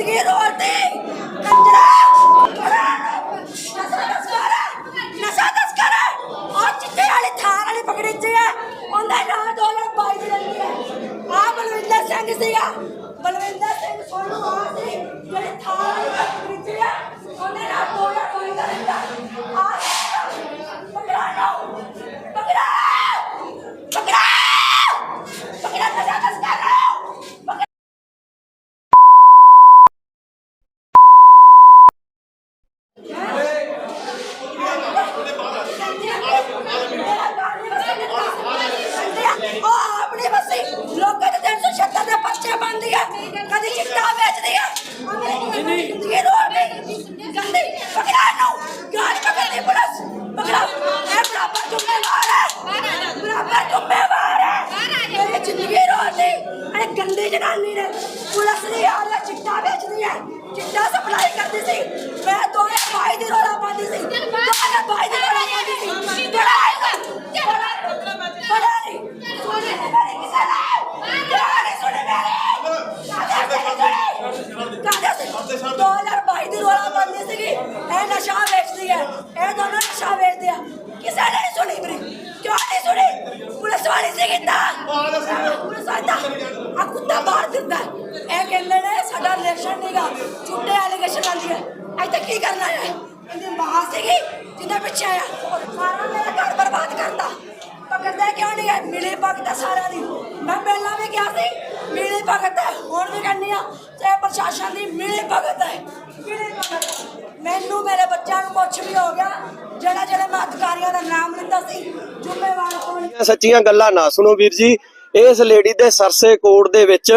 ਜਾਣਾ ਜ਼ਿੰਦਗੀ ਰੋਲਦੀ ਕੰਜਰਾ ਨਸ਼ਾ ਤਸਕਰ ਨਸ਼ਾ ਤਸਕਰ ਉਹ ਚਿੱਟੇ ਵਾਲੀ ਥਾਰ ਵਾਲੀ ਪਕੜੀ ਚ ਹੈ ਉਹਦਾ ਨਾਂ ਦੋ ਦੀ ਰਹਿੰਦੀ ਹੈ। ਆ ਬਲਵਿੰਦਰ ਸਿੰਘ ਸੀਗਾ। ਬਲਵਿੰਦਰ ਸਿੰਘ ਸੋਨੂ ਆ ਸੀ। ਜਿਹੜੇ ਥਾਰ ਵਾਲੀ ਪਕੜੀ ਚ ਹੈ ਉਹਦੇ ਨਾਲ ਦੋ ਦਾ ਰਹਿੰਦਾ। ਆ ਪਕੜਾ ਲਓ ਪਕੜਾ ਪਕੜਾ ਪਕੜਾ ਨਸ਼ਾ ਤਸਕਰ ਪਕੜਾ ਉਹ ਆਪਣੇ ਵਸੇ ਲੋਕਾਂ ਦੇ 376 ਦੇ ਪਰਚੇ ਬੰਦੀ ਆ ਕਦੀ ਚਿੱਟਾ ਵੇਚਦੀ ਆ ਜ਼ਿੰਦਗੀ ਰੋਲਦੀ ਗੰਦੀ ਪਕੜਾ ਨੂੰ ਗਾਲ ਪਕੜਦੀ ਪੁਲਿਸ ਪਕੜਾ ਇਹ ਬਰਾਬਰ ਜ਼ਿੰਮੇਵਾਰ ਹੈ ਬਰਾਬਰ ਜ਼ਿੰਮੇਵਾਰ ਹੈ ਮੇਰੀ ਜ਼ਿੰਦਗੀ ਰੋਲਦੀ ਅਰੇ ਗੰਦੀ ਜਨਾਨੀ ਨੇ ਪੁਲਿਸ ਨੇ ਆ ਰਿਹਾ ਚਿੱਟਾ ਵੇਚਦੀ ਹੈ ਚਿੱਟਾ ਸਪਲਾਈ ਕਰਦੀ ਸੀ ਮੈਂ ਦੋਵੇਂ ਭਾਈ ਦੀ ਰੋਲਾ ਪਾਉਂਦੀ ਸੀ ਦੋਵੇਂ ਭਾਈ ਦੀ ਰੋਲਾ ਪਾਉਂਦੀ ਸੀ ਬੜਾ ਆਏਗਾ ਬੜਾ ਨਹੀਂ ਸੁਣੇ ਮੇਰੇ ਕਿਸੇ ਨੇ ਕਿਆ ਨਹੀਂ ਸੁਣੇ ਮੇਰੇ ਕਾਹਦੇ ਸੀ 2022 ਦੀ ਰੋਲਾ ਪਾਉਂਦੀ ਸੀਗੀ ਇਹ ਨਸ਼ਾ ਵੇਚਦੀ ਹੈ ਇਹ ਦੋਨੋਂ ਨਸ਼ਾ ਵੇਚਦੇ ਆ ਕਿਸੇ ਨੇ ਨਹੀਂ ਸੁਣੀ ਮੇਰੀ ਕਿਉਂ ਨਹੀਂ ਸੁਣੀ ਪੁਲਿਸ ਵਾਲੀ ਸੀ ਕਿੰਦਾ ਪੁਲਿਸ ਵਾਲਾ ਆ ਮਾਰ ਦਿੰਦਾ ਇਹ ਕਹਿੰਦੇ ਨੇ, ਸਾਡਾ ਇਲੈਕਸ਼ਨ ਨਹੀਂਗਾ ਝੂਠੇ ਐਲੀਗੇਸ਼ਨ ਲਾਉਂਦੀ ਹੈ। ਇੱਥੇ ਕੀ ਕਰਨਾ ਹੈ ਇਹਦੀ ਮਾਂ ਸੀਗੀ, ਜਿਹਦੇ ਪਿੱਛੇ ਆਇਆ। ਸਾਰਾ ਮੇਰਾ ਘਰ ਬਰਬਾਦ ਕਰਤਾ। ਪਕੜਦੇ ਕਿਉਂ ਨਹੀਂ ਹੈ? ਮਿਲੀ ਭਗਤ ਸਾਰਿਆਂ ਦੀ। ਮੈਂ ਪਹਿਲਾਂ ਵੀ ਕਿਹਾ ਸੀ, ਮਿਲੀ ਭਗਤ ਹੈ, ਹੁਣ ਵੀ ਕਹਿੰਦੀ ਆ ਤੇ ਪ੍ਰਸ਼ਾਸਨ ਦੀ ਮਿਲੀ ਭਗਤ ਹੈ। ਮਿਲੀ ਭਗਤ ਮੈਨੂੰ ਮੇਰੇ ਬੱਚਿਆਂ ਨੂੰ ਕੁਛ ਵੀ ਹੋ ਗਿਆ ਜਿਹੜਾ ਜਿਹੜਾ ਮੈਂ ਅਧਿਕਾਰੀਆਂ ਦਾ ਨਾਮ ਲਿੱਤਾ ਸੀ, ਜ਼ਿੰਮੇਵਾਰ ਕੌਣ? ਸੱਚੀਆਂ ਗੱਲਾਂ ਨਾ ਸੁਣੋ ਵੀਰ ਜੀ। ਇਸ ਲੇਡੀ ਦੇ ਸਰਸੇ ਕੋਰਟ ਦੇ ਵਿੱਚ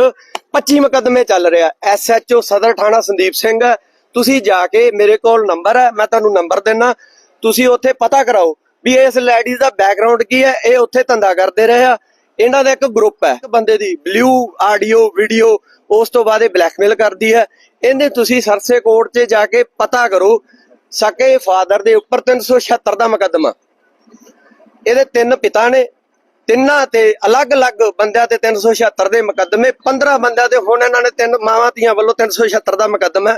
25 ਮੁਕੱਦਮੇ ਚੱਲ ਰਿਹਾ। ਐਸਐਚਓ ਸਦਰ ਥਾਣਾ ਸੰਦੀਪ ਸਿੰਘ। ਹੈ ਤੁਸੀਂ ਜਾ ਕੇ ਮੇਰੇ ਕੋਲ ਨੰਬਰ ਹੈ, ਮੈਂ ਤੁਹਾਨੂੰ ਨੰਬਰ ਦੇਣਾ ਤੁਸੀਂ ਉੱਥੇ ਪਤਾ ਕਰਾਓ ਵੀ ਇਸ ਲੇਡੀ ਦਾ ਬੈਕਗ੍ਰਾਉਂਡ ਕੀ ਹੈ, ਇਹ ਉੱਥੇ ਧੰਦਾ ਕਰਦੇ ਰਹੇ ਆ। ਇਹਨਾਂ ਦਾ ਇੱਕ ਗਰੁੱਪ ਹੈ, ਇੱਕ ਬੰਦੇ ਦੀ ਬਲੂ ਆਡੀਓ ਵੀਡੀਓ ਉਸ ਤੋਂ ਬਾਅਦ ਇਹ ਬਲੈਕਮੇਲ ਕਰਦੀ ਹੈ। ਇਹਨੇ ਤੁਸੀਂ ਸਰਸੇ ਕੋਰਟ 'ਚ ਜਾ ਕੇ ਪਤਾ ਕਰੋ, ਸਕੇ ਫਾਦਰ ਦੇ ਉੱਪਰ 376 ਦਾ ਮੁਕੱਦਮਾ। ਇਹਦੇ ਤਿੰਨ ਪਿਤਾ ਨੇ ਤਿੰਨਾਂ ਤੇ ਅਲੱਗ-ਅਲੱਗ ਬੰਦਿਆਂ ਤੇ 376 ਦੇ ਮੁਕੱਦਮੇ 15 ਬੰਦਿਆਂ ਤੇ ਹੁਣ ਇਹਨਾਂ ਨੇ ਤਿੰਨ ਮਾਵਾਂ ਧੀਆਂ ਵੱਲੋਂ 376 ਦਾ ਮੁਕੱਦਮਾ ਹੈ।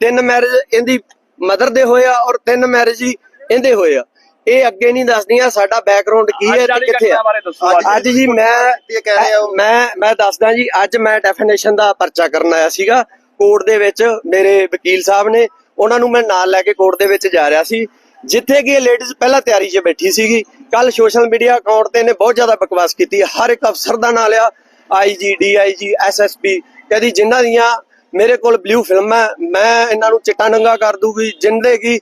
ਤਿੰਨ ਮੈਰਿਜ ਇਹਦੀ ਮਦਰ ਦੇ ਹੋਏ ਆ ਔਰ ਤਿੰਨ ਮੈਰਿਜ ਹੀ ਇਹਦੇ ਹੋਏ ਆ। ਇਹ ਅੱਗੇ ਨਹੀਂ ਦੱਸਦੀਆਂ ਸਾਡਾ ਬੈਕਗ੍ਰਾਉਂਡ ਕੀ ਹੈ ਤੇ ਕਿੱਥੇ ਆ। ਅੱਜ। ਜੀ ਮੈਂ ਇਹ ਕਹਿ ਰਹੇ ਹੋ। ਮੈਂ ਮੈਂ ਦੱਸਦਾ ਜੀ ਅੱਜ ਮੈਂ ਡੈਫੀਨੇਸ਼ਨ ਦਾ ਪਰਚਾ ਕਰਨ ਆਇਆ ਸੀਗਾ। ਕੋਰਟ ਦੇ ਵਿੱਚ ਮੇਰੇ ਵਕੀਲ ਸਾਹਿਬ ਨੇ ਉਹਨਾਂ ਨੂੰ ਮੈਂ ਨਾਲ ਲੈ ਕੇ ਕੋਰਟ ਦੇ ਵਿੱਚ ਜਾ ਰਿਹਾ ਸੀ। ਜਿੱਥੇ ਕਿ ਇਹ ਲੇਡੀਜ਼ ਪਹਿਲਾਂ ਤਿਆਰੀ 'ਚ ਬੈਠੀ ਸੀਗੀ। ਕੱਲ ਸੋਸ਼ਲ ਮੀਡੀਆ ਅਕਾਊਂਟ ਤੇ ਇਹਨੇ ਬਹੁਤ ਜ਼ਿਆਦਾ ਬਕਵਾਸ ਕੀਤੀ। ਹਰ ਇੱਕ ਅਫਸਰ ਦਾ ਨਾਂ ਲਿਆ। ਆਈਜੀ ਡੀਆਈਜੀ ਐਸਐਸਪੀ ਕਦੀ ਜਿਨ੍ਹਾਂ ਦੀਆਂ ਮੇਰੇ ਕੋਲ ਬਲੂ ਫਿਲਮ ਮੈਂ ਇਹਨਾਂ ਨੂੰ ਚਿੱਟਾ ਨੰਗਾ ਕਰ ਦੂਗੀ, ਜਿੰਦੇ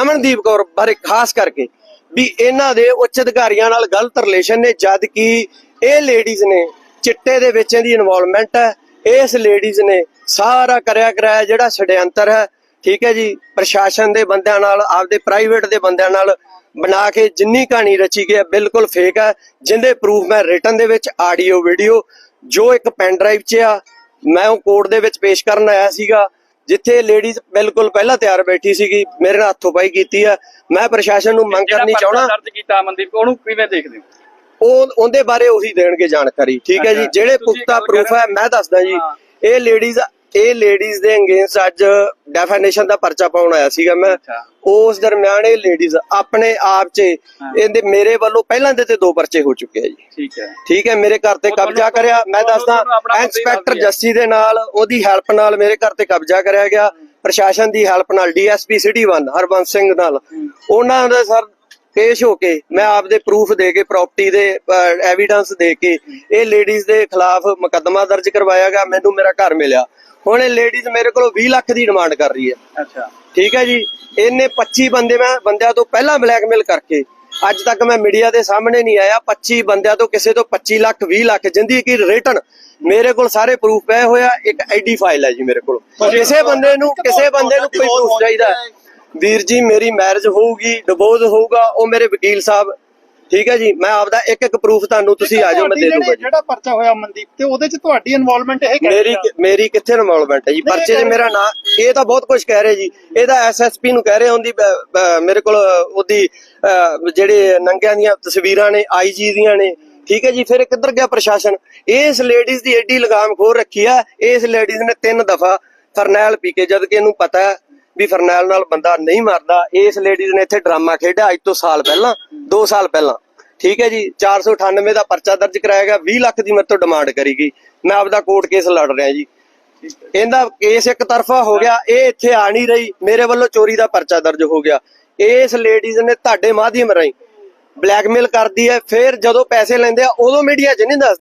ਅਮਨਦੀਪ ਕੌਰ ਬਾਰੇ ਖਾਸ ਕਰਕੇ ਵੀ ਇਹਨਾਂ ਦੇ ਉੱਚ ਅਧਿਕਾਰੀਆਂ ਨਾਲ ਗਲਤ ਰਿਲੇਸ਼ਨ ਨੇ, ਜਦ ਕਿ ਇਹ ਲੇਡੀਜ਼ ਨੇ ਚਿੱਟੇ ਦੇ ਵਿੱਚ ਇਹਦੀ ਇਨਵੋਲਵਮੈਂਟ ਹੈ। ਇਸ ਲੇਡੀਜ਼ ਨੇ ਸਾਰਾ ਕਰਿਆ ਕਰਾਇਆ ਜਿਹੜਾ ਛੜਯੰਤਰ ਹੈ। ਠੀਕ ਹੈ ਜੀ, ਪ੍ਰਸ਼ਾਸਨ ਦੇ ਬੰਦਿਆਂ ਨਾਲ, ਆਪਦੇ ਪ੍ਰਾਈਵੇਟ ਦੇ ਬੰਦਿਆਂ ਨਾਲ ਬਣਾ ਕੇ ਜਿੰਨੀ ਕਹਾਣੀ ਰਚੀ ਗਈ ਹੈ ਬਿਲਕੁਲ ਫੇਕ ਹੈ ਜਿੰਦੇ ਪ੍ਰੂਫ ਮੈਂ ਰਿਟਨ ਦੇ ਵਿੱਚ ਆਡੀਓ ਵੀਡੀਓ ਜੋ ਇੱਕ ਪੈਨ ਡਰਾਈਵ 'ਚ ਆ ਮੈਂ ਉਹ ਕੋਰਟ ਦੇ ਵਿੱਚ ਪੇਸ਼ ਕਰਨ ਆਇਆ ਸੀਗਾ ਜਿੱਥੇ ਲੇਡੀਜ਼ ਬਿਲਕੁਲ ਪਹਿਲਾਂ ਤਿਆਰ ਬੈਠੀ ਸੀਗੀ ਮੇਰੇ ਨਾਲ ਹੱਥੋਂ ਪਾਈ ਕੀਤੀ ਆ ਮੈਂ ਪ੍ਰਸ਼ਾਸਨ ਨੂੰ ਮੰਗ ਕਰਨੀ ਚਾਹਣਾ ਦਰਜ ਕੀਤਾ ਅਮਨਦੀਪ ਉਹਨੂੰ ਕਿਵੇਂ ਦੇਖਦੇ ਹੋ ਉਹ ਉਹਦੇ ਬਾਰੇ ਉਹੀ ਦੇਣਗੇ ਜਾਣਕਾਰੀ ਠੀਕ ਹੈ ਜੀ ਜਿਹੜੇ ਪੁਖਤਾ ਪ੍ਰੂਫ ਹੈ ਮੈਂ ਦੱਸਦਾ ਜੀ। ਇਹ ਲੇਡੀਜ਼ ਇਹ ਲੇਡੀਜ਼ ਦੇ ਅਗੇਂਸਟ ਅੱਜ ਡੈਫੀਨੇਸ਼ਨ ਦਾ ਪਰਚਾ ਪਾਉਣ ਆਇਆ ਸੀਗਾ ਮੈਂ। ਉਸ ਦਰਮਿਆਨ ਇਹ ਲੇਡੀਜ਼ ਆਪਣੇ ਆਪ 'ਚ ਇਹਦੇ ਮੇਰੇ ਵੱਲੋਂ ਪਹਿਲਾਂ ਦੇ ਤੇ ਦੋ ਪਰਚੇ ਹੋ ਚੁੱਕੇ ਆ ਜੀ। ਠੀਕ ਹੈ। ਠੀਕ ਹੈ ਮੇਰੇ ਘਰ ਤੇ ਕਬਜ਼ਾ ਕਰਿਆ। ਮੈਂ ਦੱਸਦਾ ਇੰਸਪੈਕਟਰ। ਜੱਸੀ ਦੇ ਨਾਲ ਉਹਦੀ ਹੈਲਪ ਨਾਲ ਮੇਰੇ ਘਰ ਤੇ ਕਬਜ਼ਾ ਕਰਿਆ ਗਿਆ। ਪ੍ਰਸ਼ਾਸਨ ਦੀ ਹੈਲਪ ਨਾਲ ਡੀਐਸਪੀ ਸਿਟੀ 1 ਹਰਬੰਸ ਸਿੰਘ ਨਾਲ। ਉਹਨਾਂ ਦਾ ਸਰ ਪੇਸ਼ ਹੋ ਕੇ ਮੈਂ ਆਪਦੇ ਪ੍ਰੂਫ ਦੇ ਕੇ ਪ੍ਰਾਪਰਟੀ ਦੇ ਐਵੀਡੈਂਸ ਦੇ ਕੇ ਇਹ ਲੇਡੀਜ਼ ਦੇ ਖਿਲਾਫ ਮੁਕੱਦਮਾ ਦਰਜ ਕਰਵਾਇਆ ਗਿਆ। ਮੈਨੂੰ ਮੇਰਾ ਘਰ ਮਿਲਿਆ। ਹੁਣ ਇਹ ਲੇਡੀਜ਼ ਮੇਰੇ ਕੋਲੋਂ 20 ਲੱਖ ਦੀ ਡਿਮਾਂਡ ਕਰ ਰਹੀ ਹੈ। ਅੱਛਾ। ਠੀਕ ਹੈ ਜੀ? ਇਹਨੇ 25 ਬੰਦੇ ਮੈਂ ਬੰਦਿਆਂ ਤੋਂ ਪਹਿਲਾਂ ਬਲੈਕਮੇਲ ਕਰਕੇ ਅੱਜ ਤੱਕ ਮੈਂ ਮੀਡੀਆ ਦੇ ਸਾਹਮਣੇ ਨਹੀਂ ਆਇਆ। 25 ਬੰਦਿਆਂ ਤੋਂ ਕਿਸੇ ਤੋਂ 25 ਲੱਖ 20 ਲੱਖ ਜਿੰਦੀ ਕੀ ਰਿਟਰਨ ਮੇਰੇ ਕੋਲ ਸਾਰੇ ਪ੍ਰੂਫ ਪਏ ਹੋਇਆ ਇੱਕ ਆਈਡੀ ਫਾਈਲ ਹੈ ਜੀ ਮੇਰੇ ਕੋਲ। ਕਿਸੇ ਬੰਦੇ ਨੂੰ ਕਿਸੇ ਬੰਦੇ ਨੂੰ ਕੋਈ ਪ੍ਰੂਫ ਚਾਹੀਦਾ। ਵੀਰ ਜੀ ਮੇਰੀ ਮੈਰਿਜ ਹੋਊਗੀ ਡਿਵੋਰਸ ਹੋਊਗਾ ਉਹ ਮੇਰੇ ਵਕੀਲ ਸਾਹਿਬ ਠੀਕ ਹੈ ਜੀ ਮੈਂ ਆਪਦਾ ਇੱਕ ਇੱਕ ਪ੍ਰੂਫ ਤੁਹਾਨੂੰ ਤੁਸੀਂ ਆ ਜਾਓ ਮੈਂ ਦੇ ਦੂੰਗਾ ਜਿਹੜਾ ਪਰਚਾ ਹੋਇਆ ਮਨਦੀਪ ਤੇ ਉਹਦੇ ਚ ਤੁਹਾਡੀ ਇਨਵੋਲਵਮੈਂਟ ਇਹ ਮੇਰੀ। ਮੇਰੀ ਕਿੱਥੇ ਇਨਵੋਲਵਮੈਂਟ ਹੈ ਜੀ? ਪਰਚੇ 'ਚ ਇਹ ਮੇਰਾ ਨਾਂ ਇਹ ਤਾਂ ਬਹੁਤ ਕੁਝ ਕਹਿ ਰਹੇ ਜੀ। ਇਹਦਾ ਐਸਐਸਪੀ ਨੂੰ ਕਹਿ ਰਹੇ ਹੁੰਦੀ ਮੇਰੇ ਕੋਲ ਉਹਦੀ ਜਿਹੜੇ ਨੰਗਿਆਂ ਦੀਆਂ ਤਸਵੀਰਾਂ ਨੇ ਆਈਜੀ ਦੀਆਂ ਨੇ। ਠੀਕ ਹੈ ਜੀ ਫਿਰ ਕਿੱਧਰ ਗਿਆ ਪ੍ਰਸ਼ਾਸਨ? ਇਸ ਲੇਡੀਜ਼ ਦੀ ਐਡੀ ਲਗਾਮ ਖੋਰ ਰੱਖੀ ਆ। ਇਸ ਲੇਡੀਜ਼ ਨੇ ਤਿੰਨ ਦਫਾ ਫਰਨੈਲ ਪੀ ਕੇ ਜਦ ਕਿ ਇਹਨੂੰ ਪਤਾ ਵੀ ਫਰਨੈਲ ਨਾਲ ਬੰਦਾ ਨਹੀਂ ਮਰਦਾ। ਇਸ ਲੇਡੀਜ਼ ਨੇ ਇੱਥੇ ਡਰਾਮਾ ਖੇਡਿਆ ਅੱਜ ਤੋਂ ਸਾਲ ਪਹਿਲਾਂ। 2 ਸਾਲ ਪਹਿਲਾਂ। ਠੀਕ ਹੈ ਜੀ 498 ਦਾ ਪਰਚਾ ਦਰਜ ਕਰਾਇਆ ਗਿਆ 20 ਲੱਖ ਦੀ ਮੇਰੇ ਤੋਂ ਡਿਮਾਂਡ ਕਰੀ ਗਈ। ਮੈਂ ਆਪਦਾ ਕੋਰਟ ਕੇਸ ਲੜ ਰਿਹਾ ਜੀ। ਇਹਦਾ ਕੇਸ ਇੱਕ ਤਰਫਾ ਹੋ ਗਿਆ, ਇਹ ਇੱਥੇ ਆ ਨਹੀਂ ਰਹੀ, ਮੇਰੇ ਵੱਲੋਂ ਚੋਰੀ ਦਾ ਪਰਚਾ ਦਰਜ ਹੋ ਗਿਆ। ਇਸ ਲੇਡੀਜ਼ ਨੇ ਤੁਹਾਡੇ ਮਾਧਿਅਮ ਰਾਹੀਂ ਬਲੈਕਮੇਲ ਕਰਦੀ ਹੈ, ਫਿਰ ਜਦੋਂ ਪੈਸੇ ਲੈਂਦੇ ਆ, ਉਦੋਂ ਮੀਡੀਆ 'ਚ ਨਹੀਂ ਦੱਸ